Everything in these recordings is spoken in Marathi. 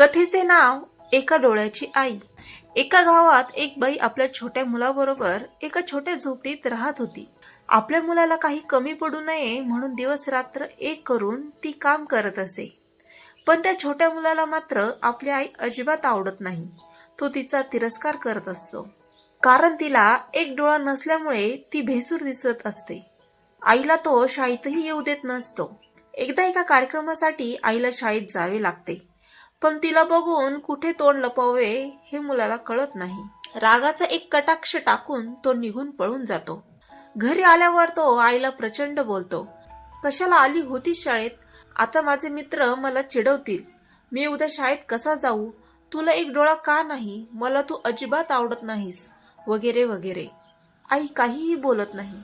कथेचे नाव एका डोळ्याची आई. एका गावात एक बाई आपल्या छोट्या मुलाबरोबर एका छोट्या झोपडीत राहत होती. आपल्या मुलाला काही कमी पडू नये म्हणून दिवस रात्र एक करून ती काम करत असे. पण त्या छोट्या मुलाला मात्र आपली आई अजिबात आवडत नाही. तो तिचा तिरस्कार करत असतो. कारण तिला एक डोळा नसल्यामुळे ती भेसूर दिसत असते. आईला तो शाळेतही येऊ देत नसतो. एकदा एका कार्यक्रमासाठी आईला शाळेत जावे लागते. पण तिला बघून कुठे तोंड लपवावे हे मुलाला कळत नाही. रागाचा एक कटाक्ष टाकून तो निघून पळून जातो. घरी आल्यावर तो आईला प्रचंड बोलतो. कशाला आली होती शाळेत? आता माझे मित्र मला चिडवतील. मी उद्या शाळेत कसा जाऊ? तुला एक डोळा का नाही? मला तू अजिबात आवडत नाहीस. वगैरे वगैरे. आई काहीही बोलत नाही.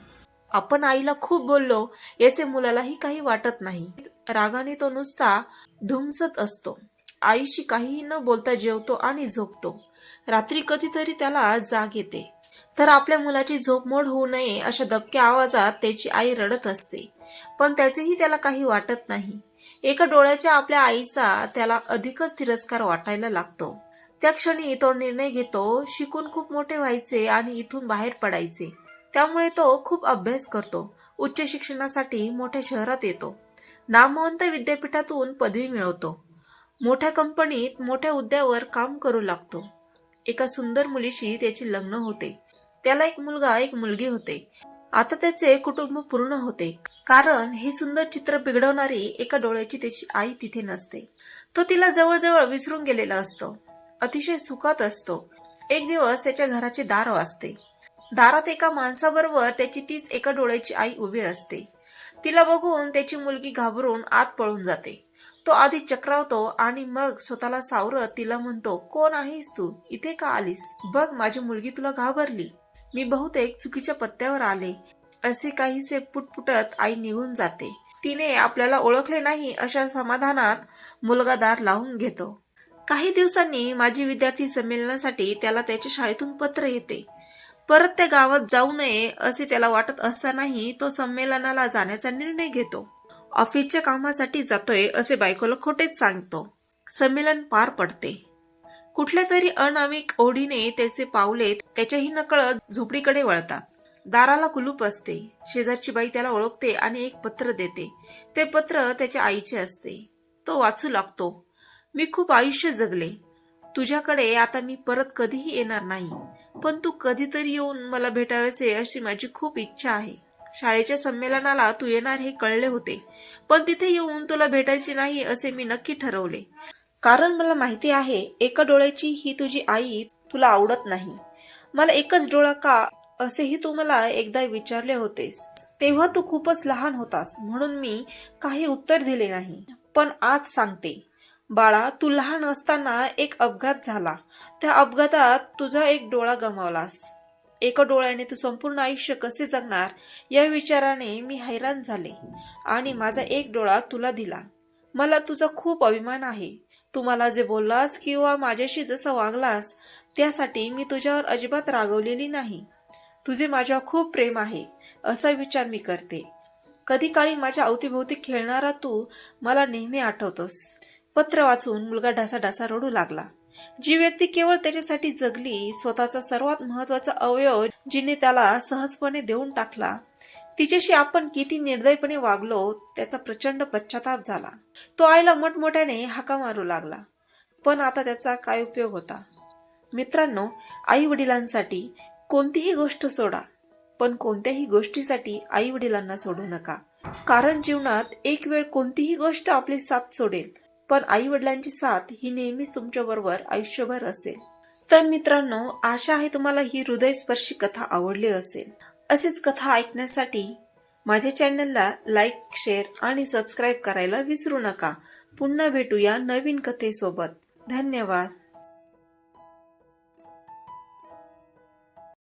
आपण आईला खूप बोललो याचे मुलालाही काही वाटत नाही. रागाने तो नुसता धुमसत असतो. आईशी काहीही न बोलता जेवतो आणि झोपतो. रात्री कधीतरी त्याला जाग येते. तर आपल्या मुलाची झोप मोड होऊ नये अशा दबक्या आवाजात त्याची आई रडत असते. पण त्याचेही त्याला काही वाटत नाही. एका डोळ्याच्या आपल्या आईचा त्याला अधिकच तिरस्कार वाटायला लागतो. त्या क्षणी तो निर्णय घेतो शिकून खूप मोठे व्हायचे आणि इथून बाहेर पडायचे. त्यामुळे तो खूप अभ्यास करतो. उच्च शिक्षणासाठी मोठ्या शहरात येतो. नामवंत विद्यापीठातून पदवी मिळवतो. मोठ्या कंपनीत मोठ्या हुद्द्यावर काम करू लागतो. एका सुंदर मुलीशी त्याचे लग्न होते. त्याला एक मुलगा एक मुलगी होते. आता त्याचे कुटुंब पूर्ण होते. कारण हे सुंदर चित्र बिघडवणारी एका डोळ्याची त्याची आई तिथे नसते. तो तिला जवळजवळ विसरून गेलेला असतो. अतिशय सुखात असतो. एक दिवस त्याच्या घराचे दार वाजते. दारात एका माणसाबरोबर त्याची तीच एका डोळ्याची आई उभी असते. तिला बघून त्याची मुलगी घाबरून आत पळून जाते. तो आधी चक्रावतो आणि मग स्वतःला सावरत तिला म्हणतो कोण आहेस तू? इथे का आलीस? बघ माझी मुलगी तुला घाबरली. मी बहुतेक चुकीच्या पत्त्यावर आले. असे काहीसे पुटपुटत आई निघून जाते. तिने आपल्याला ओळखले नाही अशा समाधानात मुलगा दार लावून घेतो. काही दिवसांनी माझी विद्यार्थी संमेलनासाठी त्याला त्याच्या शाळेतून पत्र येते. परत त्या गावात जाऊ नये असे त्याला वाटत असतानाही तो संमेलनाला जाण्याचा निर्णय घेतो. ऑफिसच्या कामासाठी जातोय असे बायकोला खोटेच सांगतो. संमेलन पार पडते. कुठल्या तरी अनामिक ओढीने त्याचे पावले त्याच्याही नकळत झोपडीकडे वळतात. दाराला कुलूप असते. शेजारची बाई त्याला ओळखते आणि एक पत्र देते. ते पत्र त्याच्या आईचे असते. तो वाचू लागतो. मी खूप आयुष्य जगले. तुझ्याकडे आता मी परत कधीही येणार नाही. पण तू कधीतरी येऊन मला भेटावेसे अशी माझी खूप इच्छा आहे. शाळेच्या संमेलनाला तू येणार हे कळले होते. पण तिथे येऊन तुला भेटायचे नाही असे मी नक्की ठरवले. कारण मला माहिती आहे एका डोळ्याची ही तुझी आई तुला आवडत नाही. मला एकच डोळा का? असेही तू मला एकदा विचारले होतेस. तेव्हा तू खूपच लहान होतास म्हणून मी काही उत्तर दिले नाही. पण आज सांगते. बाळा तू लहान असताना एक अपघात झाला. त्या अपघातात तुझा एक डोळा गमावलास. एका डोळ्याने तू संपूर्ण आयुष्य कसे जगणार? या विचाराने मी हैराण झाले आणि माझा एक डोळा तुला दिला. मला तुझा खूप अभिमान आहे. तू मला जे बोललास किंवा माझ्याशी जसं वागलास त्यासाठी मी तुझ्यावर अजिबात रागवलेली नाही. तुझे माझ्यावर खूप प्रेम आहे असा विचार मी करते. कधी काळी माझ्या अवतीभोवती खेळणारा तू मला नेहमी आठवतोस. पत्र वाचून मुलगा ढासा ढासा रडू लागला. जी व्यक्ती केवळ त्याच्यासाठी जगली स्वतःचा सर्वात महत्त्वाचा अवयव जिने त्याला सहजपणे देऊन टाकला. तिच्याशी आपण किती निर्दयपणे वागलो त्याचा प्रचंड पश्चाताप झाला. तो आईला मोठमोठ्याने हाका मारू लागला. पण आता त्याचा काय उपयोग होता? मित्रांनो आई वडिलांसाठी कोणतीही गोष्ट सोडा पण कोणत्याही गोष्टीसाठी आई वडिलांना सोडू नका. कारण जीवनात एक वेळ कोणतीही गोष्ट आपली साथ सोडेल पण आई वडिलांची साथ ही नेहमीच तुमच्या बरोबर आयुष्यभर असेल. तर मित्रांनो आशा आहे तुम्हाला ही हृदयस्पर्शी कथा आवडली असेल. असेच कथा ऐकण्यासाठी माझ्या चॅनलला लाईक शेअर आणि सबस्क्राईब करायला विसरू नका. पुन्हा भेटूया नवीन कथेसोबत. धन्यवाद.